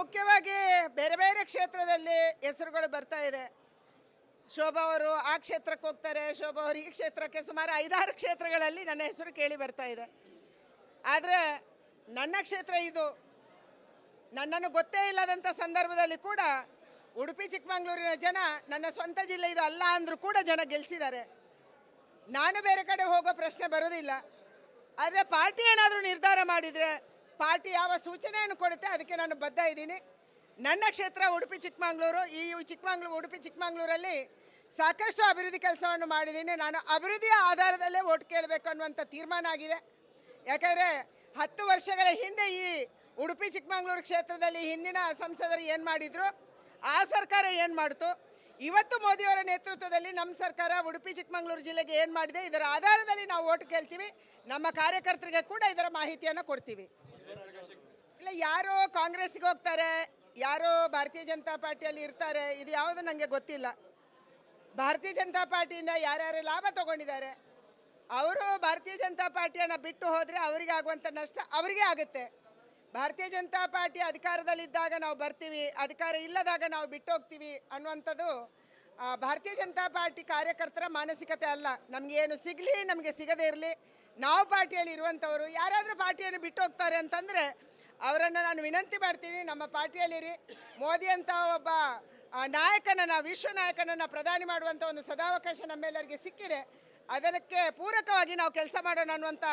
ಮುಖ್ಯವಾಗಿ ಬೇರೆ ಬೇರೆ ಕ್ಷೇತ್ರದಲ್ಲಿ ಹೆಸರುಗಳು ಬರ್ತಾ ಇದೆ. ಶೋಭಾ ಅವರು ಆ ಕ್ಷೇತ್ರಕ್ಕೆ ಹೋಗ್ತಾರೆ, ಶೋಭಾ ಅವರು ಈ ಕ್ಷೇತ್ರಕ್ಕೆ ಸುಮಾರು ಐದಾರು ಕ್ಷೇತ್ರಗಳಲ್ಲಿ ನನ್ನ ಹೆಸರು ಕೇಳಿ ಬರ್ತಾ ಇದೆ. ಆದರೆ ನನ್ನ ಕ್ಷೇತ್ರ ಇದು. ನನ್ನನ್ನು ಗೊತ್ತೇ ಇಲ್ಲದಂಥ ಸಂದರ್ಭದಲ್ಲಿ ಕೂಡ ಉಡುಪಿ, ಚಿಕ್ಕಮಂಗ್ಳೂರಿನ ಜನ ನನ್ನ ಸ್ವಂತ ಜಿಲ್ಲೆ ಇದು ಅಲ್ಲ ಅಂದರೂ ಕೂಡ ಜನ ಗೆಲ್ಲಿಸಿದ್ದಾರೆ ನಾನು ಬೇರೆ ಕಡೆ ಹೋಗೋ ಪ್ರಶ್ನೆ ಬರೋದಿಲ್ಲ. ಆದರೆ ಪಾರ್ಟಿ ಏನಾದರೂ ನಿರ್ಧಾರ ಮಾಡಿದರೆ ಪಾರ್ಟಿ ಯಾವ ಸೂಚನೆಯನ್ನು ಕೊಡುತ್ತೆ ಅದಕ್ಕೆ ನಾನು ಬದ್ಧ ಇದ್ದೀನಿ. ನನ್ನ ಕ್ಷೇತ್ರ ಉಡುಪಿ ಚಿಕ್ಕಮಗಳೂರು, ಈ ಚಿಕ್ಕಮಗಳೂರು, ಉಡುಪಿ ಚಿಕ್ಕಮಗಳೂರಲ್ಲಿ ಸಾಕಷ್ಟು ಅಭಿವೃದ್ಧಿ ಕೆಲಸವನ್ನು ಮಾಡಿದ್ದೀನಿ. ನಾನು ಅಭಿವೃದ್ಧಿಯ ಆಧಾರದಲ್ಲೇ ಓಟ್ ಕೇಳಬೇಕು ಅನ್ನುವಂಥ ತೀರ್ಮಾನ ಆಗಿದೆ. ಯಾಕಂದರೆ ಹತ್ತು ವರ್ಷಗಳ ಹಿಂದೆ ಈ ಉಡುಪಿ ಚಿಕ್ಕಮಗಳೂರು ಕ್ಷೇತ್ರದಲ್ಲಿ ಹಿಂದಿನ ಸಂಸದರು ಏನು ಮಾಡಿದ್ರು? ಆ ಸರ್ಕಾರ ಏನು ಮಾಡ್ತು? ಇವತ್ತು ಮೋದಿಯವರ ನೇತೃತ್ವದಲ್ಲಿ ನಮ್ಮ ಸರ್ಕಾರ ಉಡುಪಿ ಚಿಕ್ಕಮಗಳೂರು ಜಿಲ್ಲೆಗೆ ಏನು ಮಾಡಿದೆ? ಇದರ ಆಧಾರದಲ್ಲಿ ನಾವು ಓಟ್ ಕೇಳ್ತೀವಿ. ನಮ್ಮ ಕಾರ್ಯಕರ್ತರಿಗೆ ಕೂಡ ಇದರ ಮಾಹಿತಿಯನ್ನು ಕೊಡ್ತೀವಿ. ಇಲ್ಲ, ಯಾರೋ ಕಾಂಗ್ರೆಸ್ಗೆ ಹೋಗ್ತಾರೆ, ಯಾರೋ ಭಾರತೀಯ ಜನತಾ ಪಾರ್ಟಿಯಲ್ಲಿ ಇರ್ತಾರೆ, ಇದು ಯಾವುದು ನನಗೆ ಗೊತ್ತಿಲ್ಲ. ಭಾರತೀಯ ಜನತಾ ಪಾರ್ಟಿಯಿಂದ ಯಾರ್ಯಾರು ಲಾಭ ತಗೊಂಡಿದ್ದಾರೆ, ಅವರು ಭಾರತೀಯ ಜನತಾ ಪಾರ್ಟಿಯನ್ನು ಬಿಟ್ಟು ಹೋದರೆ ಅವರಿಗೆ ಆಗುವಂಥ ನಷ್ಟ ಅವರಿಗೆ ಆಗುತ್ತೆ. ಭಾರತೀಯ ಜನತಾ ಪಾರ್ಟಿ ಅಧಿಕಾರದಲ್ಲಿದ್ದಾಗ ನಾವು ಬರ್ತೀವಿ, ಅಧಿಕಾರ ಇಲ್ಲದಾಗ ನಾವು ಬಿಟ್ಟು ಹೋಗ್ತೀವಿ ಅನ್ನುವಂಥದ್ದು ಭಾರತೀಯ ಜನತಾ ಪಾರ್ಟಿ ಕಾರ್ಯಕರ್ತರ ಮಾನಸಿಕತೆ ಅಲ್ಲ. ನಮಗೇನು ಸಿಗಲಿ, ನಮಗೆ ಸಿಗದೇ ಇರಲಿ. ನಾವು ಪಾರ್ಟಿಯಲ್ಲಿ ಇರುವಂಥವರು ಯಾರಾದರೂ ಪಾರ್ಟಿಯನ್ನು ಬಿಟ್ಟು ಹೋಗ್ತಾರೆ ಅಂತಂದರೆ ಅವರನ್ನು ನಾನು ವಿನಂತಿ ಮಾಡ್ತೀನಿ, ನಮ್ಮ ಪಾರ್ಟಿಯಲ್ಲಿರಿ ಮೋದಿ ಅಂತ ಒಬ್ಬ ನಾಯಕನನ್ನು ವಿಶ್ವ ನಾಯಕನನ್ನು ಪ್ರಧಾನಿ ಮಾಡುವಂಥ ಒಂದು ಸದಾವಕಾಶ ನಮ್ಮೆಲ್ಲರಿಗೆ ಸಿಕ್ಕಿದೆ. ಅದಕ್ಕೆ ಪೂರಕವಾಗಿ ನಾವು ಕೆಲಸ ಮಾಡೋಣ ಅನ್ನುವಂಥ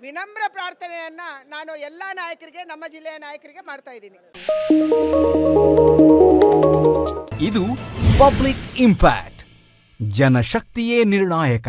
ವಿನಮ್ರ ಪ್ರಾರ್ಥನೆಯನ್ನು ನಾನು ಎಲ್ಲ ನಾಯಕರಿಗೆ, ನಮ್ಮ ಜಿಲ್ಲೆಯ ನಾಯಕರಿಗೆ ಮಾಡ್ತಾ ಇದ್ದೀನಿ. ಇದು ಪಬ್ಲಿಕ್ ಇಂಪ್ಯಾಕ್ಟ್, ಜನಶಕ್ತಿಯೇ ನಿರ್ಣಾಯಕ.